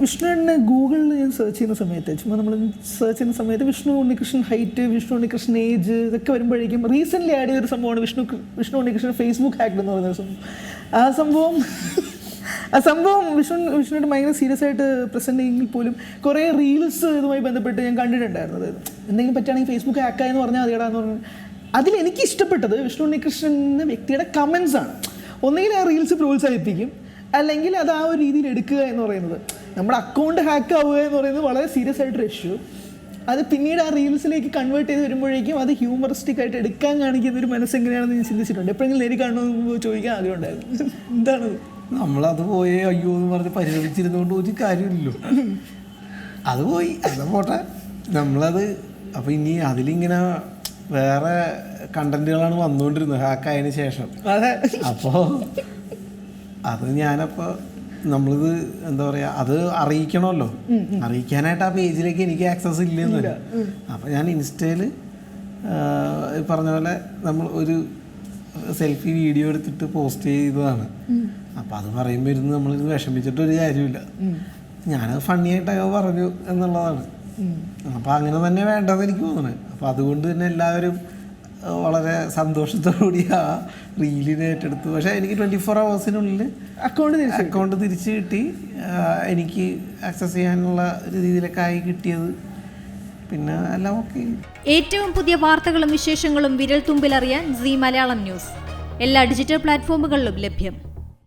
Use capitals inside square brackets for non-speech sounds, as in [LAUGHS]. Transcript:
വിഷ്ണുവിനെ ഗൂഗിളിൽ ഞാൻ സെർച്ച് ചെയ്യുന്ന സമയത്ത് ചുമ്മാ നമ്മൾ സെർച്ച് ചെയ്യുന്ന സമയത്ത് വിഷ്ണു ഉണ്ണികൃഷ്ണൻ ഹൈറ്റ് വിഷ്ണു ഉണ്ണികൃഷ്ണൻ ഏജ് ഇതൊക്കെ വരുമ്പോഴേക്കും റീസെന്റ്ലി ആഡ് ചെയ്തൊരു സംഭവമാണ് വിഷ്ണു വിഷ്ണു ഉണ്ണികൃഷ്ണൻ ഫേസ്ബുക്ക് ഹാക്ക് എന്ന് പറയുന്ന സംഭവം. ആ സംഭവം ആ സംഭവം വിഷ്ണു വിഷ്ണുവിന്റെ ഭയങ്കര സീരിയസ് ആയിട്ട് പ്രസന്റ് ചെയ്യുമെങ്കിൽ പോലും കുറേ റീൽസ് ഇതുമായി ബന്ധപ്പെട്ട് ഞാൻ കണ്ടിട്ടുണ്ടായിരുന്നു. അതായത് എന്തെങ്കിലും പറ്റുകയാണെങ്കിൽ ഫേസ്ബുക്ക് ഹാക്കായെന്ന് പറഞ്ഞാൽ അതിടാന്ന് പറഞ്ഞു അതിൽ എനിക്ക് ഇഷ്ടപ്പെട്ടത് വിഷ്ണു ഉണ്ണികൃഷ്ണൻ എന്ന വ്യക്തിയുടെ കമൻസ് ആണ്. ഒന്നുകിൽ ആ റീൽസ് പ്രോത്സാഹിപ്പിക്കും അല്ലെങ്കിൽ അത് ആ ഒരു രീതിയിൽ എടുക്കുക എന്ന് പറയുന്നത്. നമ്മുടെ അക്കൗണ്ട് ഹാക്ക് ആവുക എന്ന് പറയുന്നത് വളരെ സീരിയസ് ആയിട്ടൊരു ഇഷ്യൂ അത് പിന്നീട് ആ റീൽസിലേക്ക് കൺവേർട്ട് ചെയ്ത് വരുമ്പോഴേക്കും അത് ഹ്യൂമറിസ്റ്റിക് ആയിട്ട് എടുക്കാൻ കാണിക്കുന്ന ഒരു മനസ്സെങ്ങനെയാണെന്ന് ഞാൻ ചിന്തിച്ചിട്ടുണ്ട്. എപ്പോഴെങ്കിലും നേരി കാണണമെന്ന് ചോദിക്കാൻ ആഗ്രഹം ഉണ്ടായിരുന്നു. [LAUGHS] എന്താണത് നമ്മളത് പോയേ അയ്യോ എന്ന് പറഞ്ഞ് പരിശ്രമിച്ചിരുന്നുകൊണ്ട് ഒരു കാര്യമില്ലല്ലോ. അത് പോയി അത് പോട്ടെ. നമ്മളത് അപ്പം ഇനി അതിലിങ്ങനെ വേറെ കണ്ടന്റുകളാണ് വന്നുകൊണ്ടിരുന്നത് ഹാക്കായതിനു ശേഷം. അതെ. അപ്പോൾ അത് ഞാനപ്പോൾ നമ്മളിത് എന്താ പറയുക അത് അറിയിക്കണമല്ലോ. അറിയിക്കാനായിട്ട് ആ പേജിലേക്ക് എനിക്ക് ആക്സസ് ഇല്ലെന്ന് അപ്പോൾ ഞാൻ ഇൻസ്റ്റയിൽ പറഞ്ഞ പോലെ നമ്മൾ ഒരു സെൽഫി വീഡിയോ എടുത്തിട്ട് പോസ്റ്റ് ചെയ്തതാണ്. അപ്പോൾ അത് പറയുമ്പോൾ ഇരുന്ന് നമ്മളിത് വിഷമിച്ചിട്ട് ഒരു കാര്യമില്ല. ഞാനത് ഫണ്ണിയായിട്ടൊക്കെ പറഞ്ഞു എന്നുള്ളതാണ്. അപ്പോൾ അങ്ങനെ തന്നെ വേണ്ടതെന്ന് എനിക്ക് തോന്നുന്നത് അപ്പോൾ അതുകൊണ്ട് തന്നെ എല്ലാവരും വളരെ സന്തോഷത്തോടുകൂടി ആ റീലിനെ ഏറ്റെടുത്തു. പക്ഷേ എനിക്ക് ട്വന്റി ഫോർ അവേഴ്സിനുള്ളിൽ അക്കൗണ്ട് തിരിച്ച് അക്കൗണ്ട് തിരിച്ച് കിട്ടി. എനിക്ക് ആക്സസ് ചെയ്യാനുള്ള ഒരു രീതിയിലൊക്കെ ആയി കിട്ടിയത്. പിന്നെ എല്ലാം ഓക്കെ ഏറ്റവും പുതിയ വാർത്തകളും വിശേഷങ്ങളും വിരൽ തുമ്പിലറിയാൻ സി മലയാളം ന്യൂസ്. എല്ലാ ഡിജിറ്റൽ പ്ലാറ്റ്ഫോമുകളിലും ലഭ്യം.